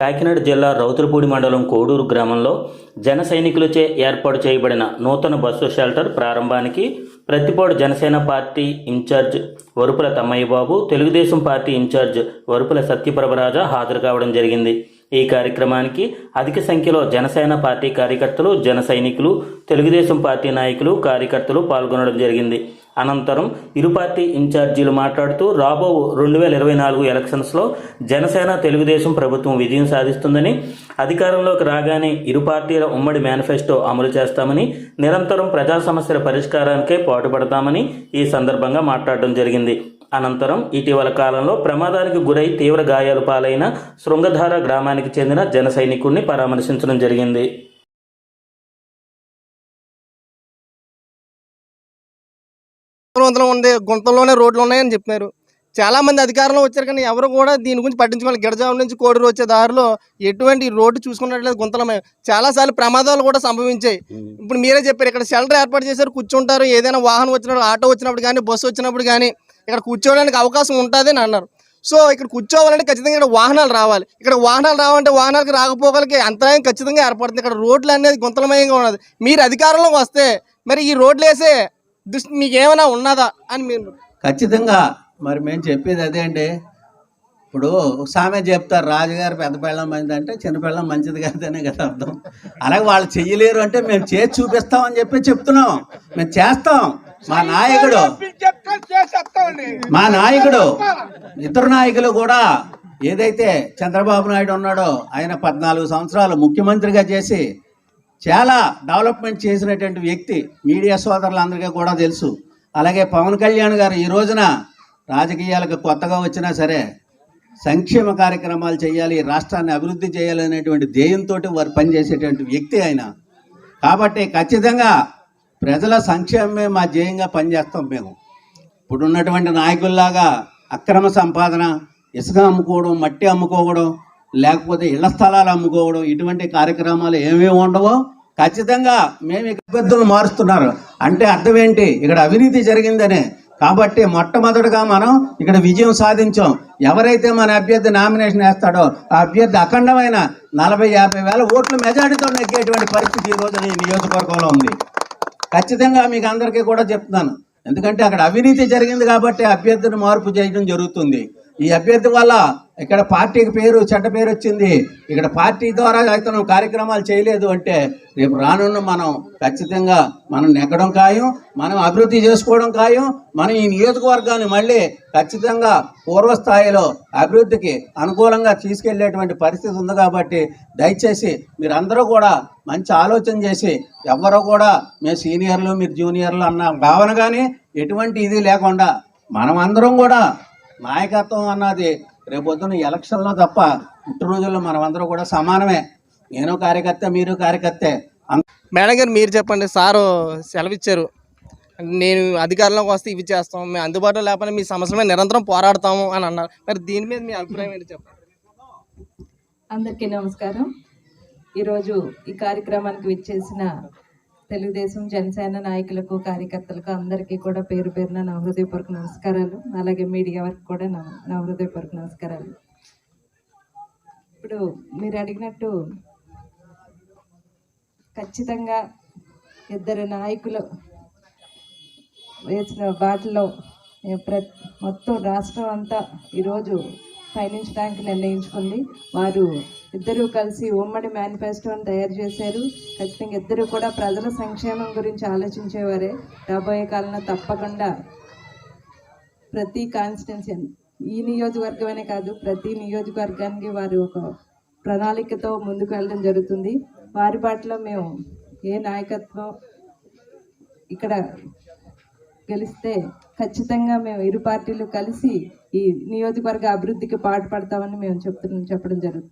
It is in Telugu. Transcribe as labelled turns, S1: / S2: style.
S1: కాకినాడ జిల్లా రౌతులపూడి మండలం కోడూరు గ్రామంలో జన సైనికులచే ఏర్పాటు చేయబడిన నూతన బస్సు షెల్టర్ ప్రారంభానికి Prathipadu Janasena party in charge Varupula Tammayya Babu Telugu Desam party in charge Varupula Satyaprabharaja హాజరు కావడం జరిగింది. ఈ కార్యక్రమానికి అధిక సంఖ్యలో జనసేన పార్టీ కార్యకర్తలు జన సైనికులు తెలుగుదేశం పార్టీ నాయకులు కార్యకర్తలు పాల్గొనడం జరిగింది. అనంతరం ఇరు పార్టీ ఇన్ఛార్జీలు మాట్లాడుతూ రాబో రెండు వేల ఇరవై నాలుగు ఎలక్షన్స్లో జనసేన తెలుగుదేశం ప్రభుత్వం విజయం సాధిస్తుందని అధికారంలోకి రాగానే ఇరు పార్టీల ఉమ్మడి మేనిఫెస్టో అమలు చేస్తామని నిరంతరం ప్రజా సమస్యల పరిష్కారానికే పాటుపడతామని ఈ సందర్భంగా మాట్లాడడం జరిగింది. అనంతరం ఇటీవల కాలంలో ప్రమాదానికి గురై తీవ్ర గాయాలు పాలైన శృంగధార గ్రామానికి చెందిన జన సైనికుడిని పరామర్శించడం జరిగింది.
S2: ఉండే గుంతల్లోనే రోడ్లు ఉన్నాయని చెప్పారు చాలా మంది అధికారంలో వచ్చారు కానీ ఎవరు కూడా దీని గురించి పట్టించుకోవాలి గిడజాం నుంచి కోడూరు వచ్చే దారిలో ఎటువంటి రోడ్డు చూసుకున్నట్లేదు గుంతలమే చాలా సార్లు ప్రమాదాలు కూడా సంభవించాయి. ఇప్పుడు మీరే చెప్పారు ఇక్కడ షెల్టర్ ఏర్పాటు చేశారు కూర్చుంటారు ఏదైనా వాహనం వచ్చినప్పుడు ఆటో వచ్చినప్పుడు కానీ బస్సు వచ్చినప్పుడు కానీ ఇక్కడ కూర్చోవడానికి అవకాశం ఉంటుంది అని అన్నారు. సో ఇక్కడ కూర్చోవాలంటే ఖచ్చితంగా ఇక్కడ వాహనాలు రావాలి. ఇక్కడ వాహనాలు రావాలంటే వాహనాలకు రాకపోగలకి అంతరాయం ఖచ్చితంగా ఏర్పడుతుంది. ఇక్కడ రోడ్లు అనేది గుంతలమయంగా ఉన్నది. మీరు అధికారంలోకి వస్తే మరి ఈ రోడ్లు వేసే దృష్టి మీకు ఏమైనా ఉన్నదా అని మీరు
S3: ఖచ్చితంగా మరి మేము చెప్పేది అదే అండి. ఇప్పుడు సామె చెప్తారు రాజుగారు పెద్ద పెళ్ళం మంచిది అంటే చిన్న పెళ్ళం మంచిది కాదనే కదా అర్థం. అలాగే వాళ్ళు చెయ్యలేరు అంటే మేము చేసి చూపిస్తామని చెప్పి చెప్తున్నాం. మేము చేస్తాం. మా నాయకుడు మా నాయకుడు ఇతర నాయకులు కూడా ఏదైతే చంద్రబాబు నాయుడు ఉన్నాడో ఆయన పద్నాలుగు సంవత్సరాలు ముఖ్యమంత్రిగా చేసి చాలా డెవలప్మెంట్ చేసినటువంటి వ్యక్తి మీడియా సోదరులందరికీ కూడా తెలుసు. అలాగే పవన్ కళ్యాణ్ గారు ఈ రోజున రాజకీయాలకు కొత్తగా వచ్చినా సరే సంక్షేమ కార్యక్రమాలు చేయాలి రాష్ట్రాన్ని అభివృద్ధి చేయాలనేటువంటి ధ్యేయంతో వారు పనిచేసేటువంటి వ్యక్తి ఆయన. కాబట్టి ఖచ్చితంగా ప్రజల సంక్షేమమే మా ధ్యేయంగా పనిచేస్తాం మేము. ఇప్పుడు ఉన్నటువంటి నాయకుల్లాగా అక్రమ సంపాదన ఇసుక అమ్ముకోవడం మట్టి అమ్ముకోవడం లేకపోతే ఇళ్ళ స్థలాలు అమ్ముకోవడం ఇటువంటి కార్యక్రమాలు ఏమేమి ఉండవో. ఖచ్చితంగా మేము ఇక్కడ అభ్యర్థులు మారుస్తున్నారు. అంటే అర్థం ఏంటి? ఇక్కడ అవినీతి జరిగిందనే కాబట్టి మొట్టమొదటిగా మనం ఇక్కడ విజయం సాధించాం. ఎవరైతే మన అభ్యర్థి నామినేషన్ వేస్తాడో ఆ అభ్యర్థి అఖండమైన నలభై యాభై వేల ఓట్ల మెజారిటీతో నెగ్గేటువంటి పరిస్థితి ఈరోజు ఈ నియోజకవర్గంలో ఉంది. ఖచ్చితంగా మీకు అందరికీ కూడా చెప్తున్నాను. ఎందుకంటే అక్కడ అవినీతి జరిగింది కాబట్టి అభ్యర్థిని మార్పు చేయడం జరుగుతుంది. ఈ అభ్యర్థి వల్ల ఇక్కడ పార్టీకి పేరు చెడ్డ పేరు వచ్చింది. ఇక్కడ పార్టీ ద్వారా ఇతను కార్యక్రమాలు చేయలేదు అంటే రేపు రానున్న మనం ఖచ్చితంగా మనం నెగ్గడం ఖాయం మనం అభివృద్ధి చేసుకోవడం ఖాయం మనం ఈ నియోజకవర్గాన్ని మళ్ళీ ఖచ్చితంగా పూర్వస్థాయిలో అభివృద్ధికి అనుకూలంగా తీసుకెళ్ళేటువంటి పరిస్థితి ఉంది కాబట్టి దయచేసి మీరందరూ కూడా మంచి ఆలోచన చేసి ఎవరో కూడా మేము సీనియర్లు మీరు జూనియర్లు అన్న భావన కానీ ఎటువంటి ఇది లేకుండా మనం అందరం కూడా నాయకత్వం అన్నది రేపొద్దున ఎలక్షన్లో తప్ప పుట్టినరోజుల్లో మనం అందరం కూడా సమానమే. నేను కార్యకర్త మీరు కార్యకర్తే.
S2: మేడం గారు మీరు చెప్పండి. సారు సెలవు ఇచ్చారు నేను అధికారంలోకి వస్తే ఇవి చేస్తాం. మేము అందుబాటులో లేకపోతే మీ సమస్యల మీద నిరంతరం పోరాడతాము అని అన్నారు. మరి దీని మీద మీ అభిప్రాయం ఏంటి చెప్పండి?
S4: అందరికీ నమస్కారం. ఈరోజు ఈ కార్యక్రమానికి విచ్చేసిన తెలుగుదేశం జనసేన నాయకులకు కార్యకర్తలకు అందరికీ కూడా పేరు పేరున నా హృదయపూర్వక నమస్కారాలు. అలాగే మీడియా వరకు కూడా నా నా హృదయపూర్వక నమస్కారాలు. ఇప్పుడు మీరు అడిగినట్టు ఖచ్చితంగా ఇద్దరు నాయకులు వేసిన బాటలో ప్ర మొత్తం రాష్ట్రం అంతా ఈరోజు పయనించడానికి నిర్ణయించుకుంది. వారు ఇద్దరూ కలిసి ఉమ్మడి మేనిఫెస్టోని తయారు చేశారు. ఖచ్చితంగా ఇద్దరు కూడా ప్రజల సంక్షేమం గురించి ఆలోచించేవారే. రాబోయే కాలంలో తప్పకుండా ప్రతి కాన్స్టిట్యున్సీ ఈ నియోజకవర్గమనే కాదు ప్రతి నియోజకవర్గానికి వారు ఒక ప్రణాళికతో ముందుకు వెళ్ళడం జరుగుతుంది. వారి బాటలో మేము ఏ నాయకత్వం ఇక్కడ గెలిస్తే ఖచ్చితంగా మేము ఇరు పార్టీలు కలిసి ఈ నియోజకవర్గ అభివృద్ధికి పాటుపడతామని మేము చెప్తున్నాం చెప్పడం జరుగుతుంది.